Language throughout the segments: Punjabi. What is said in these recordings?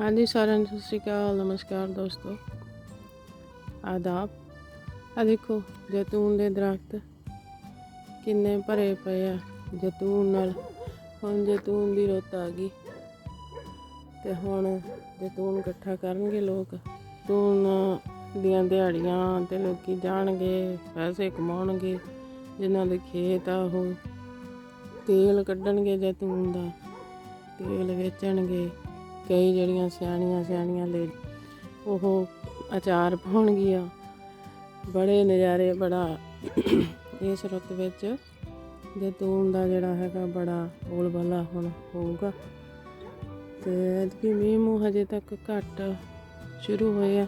ਹਾਂਜੀ, ਸਾਰਿਆਂ ਨੂੰ ਸਤਿ ਸ਼੍ਰੀ ਅਕਾਲ, ਨਮਸਕਾਰ ਦੋਸਤੋ। ਆਦਾਬ। ਆ ਦੇਖੋ, ਜੈਤੂਨ ਦੇ ਦਰਖਤ ਕਿੰਨੇ ਭਰੇ ਪਏ ਆ, ਜੈਤੂਨ ਨਾਲ। ਹੁਣ ਜੈਤੂਨ ਦੀ ਰੁੱਤ ਆ ਗਈ ਤੇ ਹੁਣ ਜੈਤੂਨ ਇਕੱਠਾ ਕਰਨਗੇ ਲੋਕ। ਤੂਨ ਦੀਆਂ ਦਿਹਾੜੀਆਂ ਤੇ ਲੋਕੀ ਜਾਣਗੇ, ਪੈਸੇ ਕਮਾਉਣਗੇ, ਜਿਨ੍ਹਾਂ ਦੇ ਖੇਤ ਆ ਉਹ। ਤੇਲ ਕੱਢਣਗੇ ਜੈਤੂਨ ਦਾ, ਤੇਲ ਵੇਚਣਗੇ। ਕਈ ਜਿਹੜੀਆਂ ਸਿਆਣੀਆਂ ਸਿਆਣੀਆਂ ਲੈ ਉਹ ਅਚਾਰ ਪਾਉਣਗੀਆਂ। ਬੜੇ ਨਜ਼ਾਰੇ, ਬੜਾ ਇਸ ਰੁੱਤ ਵਿੱਚ ਜੈਤੂਨ ਦਾ ਜਿਹੜਾ ਹੈਗਾ ਬੜਾ ਬੋਲਬਾਲਾ ਹੁਣ ਹੋਊਗਾ। ਤੇ ਐਤਕੀ ਮੀਂਹ ਮੂੰਹ ਹਜੇ ਤੱਕ ਘੱਟ ਸ਼ੁਰੂ ਹੋਏ ਆ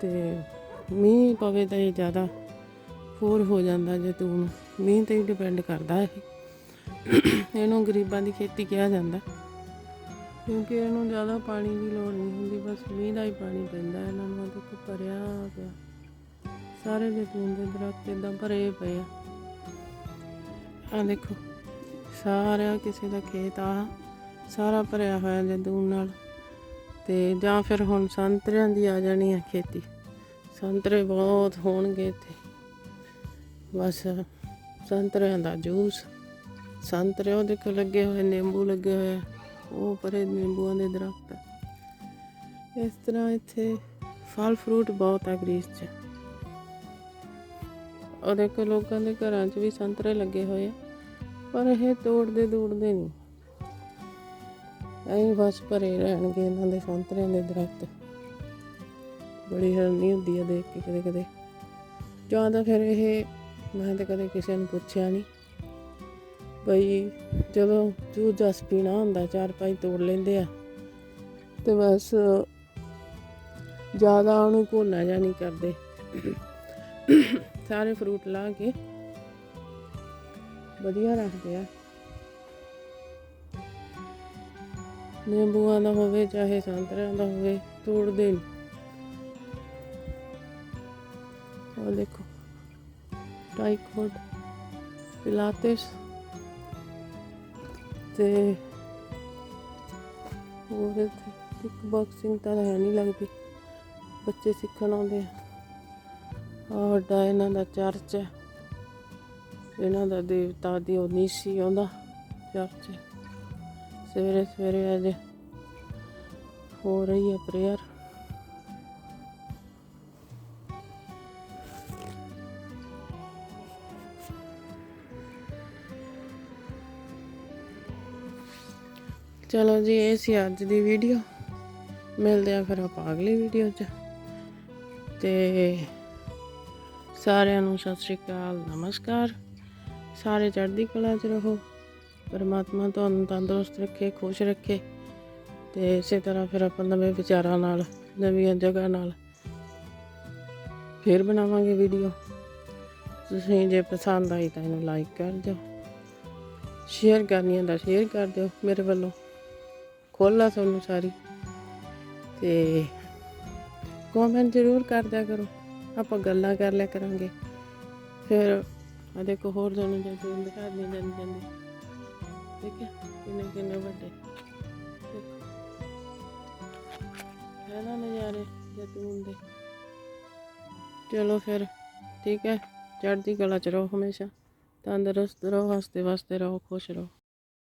ਤੇ ਮੀਂਹ ਪਵੇ ਤਾਂ ਇਹ ਜ਼ਿਆਦਾ ਹੋਰ ਹੋ ਜਾਂਦਾ ਜੈਤੂਨ। ਮੀਂਹ ਤੇ ਹੀ ਡਿਪੈਂਡ ਕਰਦਾ ਇਹ। ਇਹਨੂੰ ਗਰੀਬਾਂ ਦੀ ਖੇਤੀ ਕਿਹਾ ਜਾਂਦਾ। ਕਿਉਂਕਿ ਇਹਨੂੰ ਜ਼ਿਆਦਾ ਪਾਣੀ ਦੀ ਲੋੜ ਨਹੀਂ ਹੁੰਦੀ, ਬਸ ਮੀਂਹ ਦਾ ਹੀ ਪਾਣੀ ਪੈਂਦਾ, ਇਹਨਾਂ ਨੂੰ ਦੇਖੋ ਭਰਿਆ ਪਿਆ। ਸਾਰੇ ਜੈਤੂਨ ਦੇ ਦਰਖਤ ਇਦਾਂ ਭਰੇ ਪਏ ਆ। ਆ ਦੇਖੋ, ਸਾਰਾ ਕਿਸੇ ਦਾ ਖੇਤ ਆ, ਸਾਰਾ ਭਰਿਆ ਹੋਇਆ ਜੈਤੂਨ ਨਾਲ। ਤੇ ਜਾਂ ਫਿਰ ਹੁਣ ਸੰਤਰਿਆਂ ਦੀ ਆ ਜਾਣੀ ਆ ਖੇਤੀ। ਸੰਤਰੇ ਬਹੁਤ ਹੋਣਗੇ ਇੱਥੇ। ਬਸ ਸੰਤਰਿਆਂ ਦਾ ਜੂਸ। ਸੰਤਰੇ ਉਹਦੇ ਕੋਲ ਲੱਗੇ ਹੋਏ, ਨਿੰਬੂ ਲੱਗੇ ਹੋਏ ਉਹ ਪਰੇ ਨਿੰਬੂਆਂ ਦੇ ਦਰਖਤ। ਆ। ਇਸ ਤਰ੍ਹਾਂ ਇੱਥੇ ਫਲ ਫਰੂਟ ਬਹੁਤ ਆ ਗ੍ਰੀਸ 'ਚ। ਉਹਦੇ ਕੋਲ ਲੋਕਾਂ ਦੇ ਘਰਾਂ 'ਚ ਵੀ ਸੰਤਰੇ ਲੱਗੇ ਹੋਏ ਆ, ਪਰ ਇਹ ਤੋੜਦੇ ਦੂੜਦੇ ਨਹੀਂ। ਐਂ ਬਸ ਭਰੇ ਰਹਿਣਗੇ ਇਹਨਾਂ ਦੇ ਸੰਤਰਿਆਂ ਦੇ ਦਰਖਤ। ਬੜੀ ਹੈਰਾਨੀ ਹੁੰਦੀ ਆ ਦੇਖ ਕੇ ਕਦੇ ਕਦੇ ਜਾਂ ਤਾਂ ਫਿਰ ਇਹ, ਮੈਂ ਤਾਂ ਕਦੇ ਕਿਸੇ ਨੂੰ ਪੁੱਛਿਆ ਨਹੀਂ। ਬਈ ਜਦੋਂ ਜੂਸ ਜਸ ਪੀਣਾ ਹੁੰਦਾ, ਚਾਰ ਪੰਜ ਤੋੜ ਲੈਂਦੇ ਆ। ਤੇ ਬਸ ਜ਼ਿਆਦਾ ਉਹਨੂੰ ਘੋਲਣਾ ਜਾਂ ਨਹੀਂ ਕਰਦੇ। ਸਾਰੇ ਫਰੂਟ ਲਾ ਕੇ ਵਧੀਆ ਰੱਖਦੇ ਆ। ਨਿੰਬੂਆਂ ਦਾ ਹੋਵੇ, ਚਾਹੇ ਸੰਤਰਿਆਂ ਦਾ ਹੋਵੇ ਤੋੜਦੇ ਨਹੀਂ ਉਹ ਦੇਖੋ ਟਾਈਕੋਡ ਪਿਲਾਤੇਸ ਤੇ ਹੋਰ ਇੱਥੇ ਕਿਕ ਬਾਕਸਿੰਗ ਤਾਂ ਹੈ ਨਹੀਂ ਲੱਗਦੀ। ਬੱਚੇ ਸਿੱਖਣ ਆਉਂਦੇ ਆ। ਆਹ ਵੱਡਾ ਇਹਨਾਂ ਦਾ ਚਰਚ ਹੈ। ਇਹਨਾਂ ਦਾ ਦੇਵਤਾ ਦੀ ਉਨੀਸੀ ਉਹਦਾ ਚਰਚ ਸਵੇਰੇ ਸਵੇਰੇ ਅੱਜ ਹੋ ਰਹੀ ਹੈ ਪ੍ਰੇਅਰ ਚਲੋ ਜੀ, ਇਹ ਸੀ ਅੱਜ ਦੀ ਵੀਡੀਓ ਮਿਲਦੇ ਆ ਫਿਰ ਆਪਾਂ ਅਗਲੀ ਵੀਡੀਓ 'ਚ। ਤੇ ਸਾਰਿਆਂ ਨੂੰ ਸਤਿ ਸ਼੍ਰੀ ਅਕਾਲ, ਨਮਸਕਾਰ। ਸਾਰੇ ਚੜ੍ਹਦੀ ਕਲਾ 'ਚ ਰਹੋ। ਪਰਮਾਤਮਾ ਤੁਹਾਨੂੰ ਤੰਦਰੁਸਤ ਰੱਖੇ, ਖੁਸ਼ ਰੱਖੇ। ਤੇ ਇਸੇ ਤਰ੍ਹਾਂ ਫਿਰ ਆਪਾਂ ਨਵੇਂ ਵਿਚਾਰਾਂ ਨਾਲ, ਨਵੀਆਂ ਜਗ੍ਹਾ ਨਾਲ ਫਿਰ ਬਣਾਵਾਂਗੇ ਵੀਡੀਓ ਤੁਸੀਂ ਜੇ ਪਸੰਦ ਆਈ ਤਾਂ ਇਹਨੂੰ ਲਾਈਕ ਕਰ ਦਿਓ। ਸ਼ੇਅਰ ਕਰਨੀ ਹੈ ਤਾਂ ਸ਼ੇਅਰ ਕਰ ਦਿਓ ਮੇਰੇ ਵੱਲੋਂ। ਖੋਲਾ ਤੁਹਾਨੂੰ ਸਾਰੀ। ਤੇ ਕਮੈਂਟ ਜ਼ਰੂਰ ਕਰ ਦਿਆ ਕਰੋ। ਆਪਾਂ ਗੱਲਾਂ ਕਰ ਲਿਆ ਕਰਾਂਗੇ। ਫਿਰ ਆ ਦੇਖੋ ਹੋਰ ਤੁਹਾਨੂੰ ਜੈਤੂਨ ਦਿਖਾ ਦੇ ਜਾਂਦੇ। ਜਾਂਦੇ ਹੈ? ਕਿੰਨੇ ਕਿੰਨੇ ਵੱਡੇ। ਹੈ ਨਾ ਨਜ਼ਾਰੇ ਜੈਤੂਨ ਦੇ। ਚਲੋ ਫਿਰ, ਠੀਕ ਹੈ? ਚੜ੍ਹਦੀ ਕਲਾ ਚ ਰਹੋ ਹਮੇਸ਼ਾ। ਤੰਦਰੁਸਤ ਰਹੋ ਹੱਸਦੇ ਵਸਦੇ ਰਹੋ, ਖੁਸ਼ ਰਹੋ।